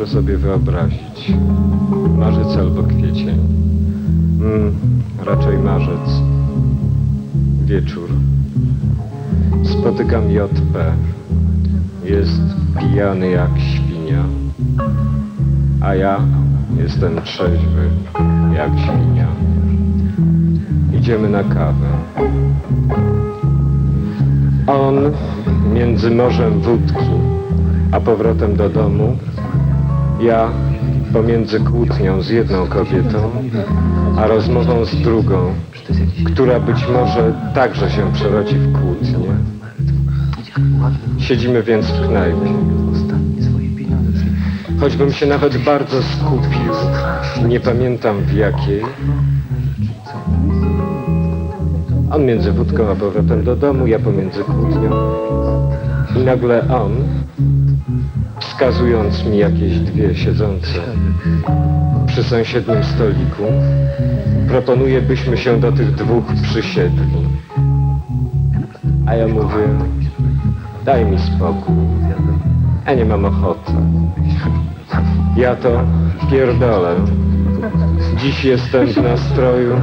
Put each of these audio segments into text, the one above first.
proszę sobie wyobrazić. Marzec albo kwiecień. Mm, raczej marzec. Wieczór. Spotykam JP. Jest pijany jak świnia. A ja jestem trzeźwy jak świnia. Idziemy na kawę. On między morzem wódki a powrotem do domu. Ja pomiędzy kłótnią z jedną kobietą, a rozmową z drugą, która być może także się przerodzi w kłótnię. Siedzimy więc w knajpie. Choćbym się nawet bardzo skupił, nie pamiętam w jakiej, on między wódką a powrotem do domu, ja pomiędzy kłótnią. I nagle on, wskazując mi jakieś dwie siedzące przy sąsiednim stoliku, proponuje, byśmy się do tych dwóch przysiedli. A ja mówię, daj mi spokój, ja nie mam ochoty. Ja to pierdolę. Dziś jestem w nastroju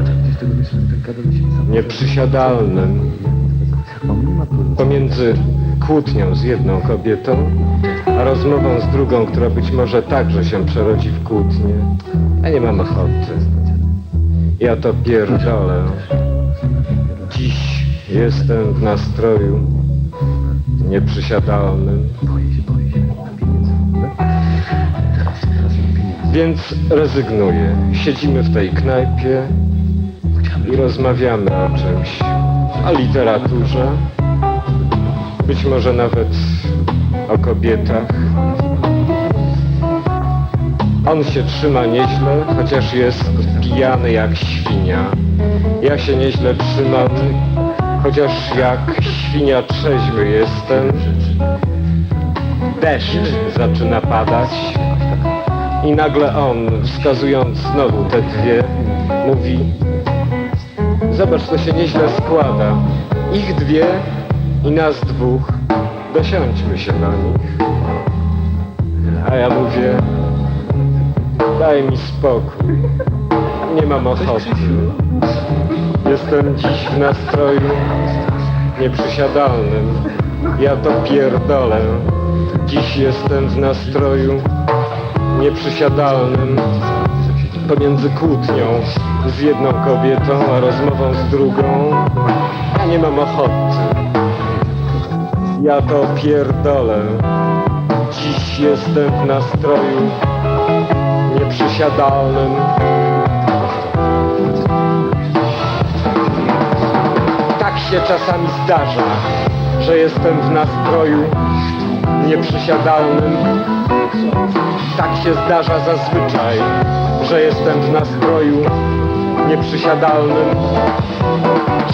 nieprzysiadalnym pomiędzy kłótnią z jedną kobietą, rozmową z drugą, która być może także się przerodzi w kłótnię. Ja nie mam ochoty. Ja to pierdolę. Dziś jestem w nastroju nieprzysiadalnym. Więc rezygnuję. Siedzimy w tej knajpie i rozmawiamy o czymś. O literaturze, być może nawet o kobietach. On się trzyma nieźle, chociaż jest pijany jak świnia. Ja się nieźle trzymam, chociaż jak świnia trzeźwy jestem. Deszcz zaczyna padać i nagle on, wskazując znowu te dwie, mówi Zobacz, to się nieźle składa. Ich dwie i nas dwóch. Dosiądźmy się na nich. A ja mówię, daj mi spokój. Nie mam ochoty. Jestem dziś w nastroju nieprzysiadalnym. Ja to pierdolę. Dziś jestem w nastroju nieprzysiadalnym pomiędzy kłótnią z jedną kobietą, a rozmową z drugą. Ja nie mam ochoty. Ja to pierdolę. Dziś jestem w nastroju nieprzysiadalnym. Tak się czasami zdarza, że jestem w nastroju nieprzysiadalnym. Tak się zdarza zazwyczaj, że jestem w nastroju nieprzysiadalnym.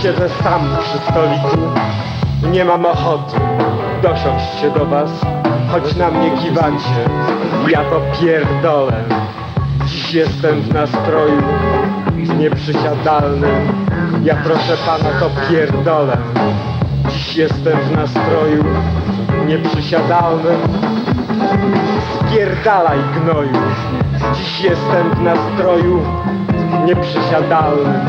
Siedzę sam przy stoliku nie mam ochoty dosiąść się do was, choć na mnie kiwacie. Ja to pierdolę. Dziś jestem w nastroju nieprzysiadalnym. Ja proszę pana to pierdolę. Dziś jestem w nastroju nieprzysiadalnym. Spierdalaj gnoju. Dziś jestem w nastroju nieprzysiadalnym.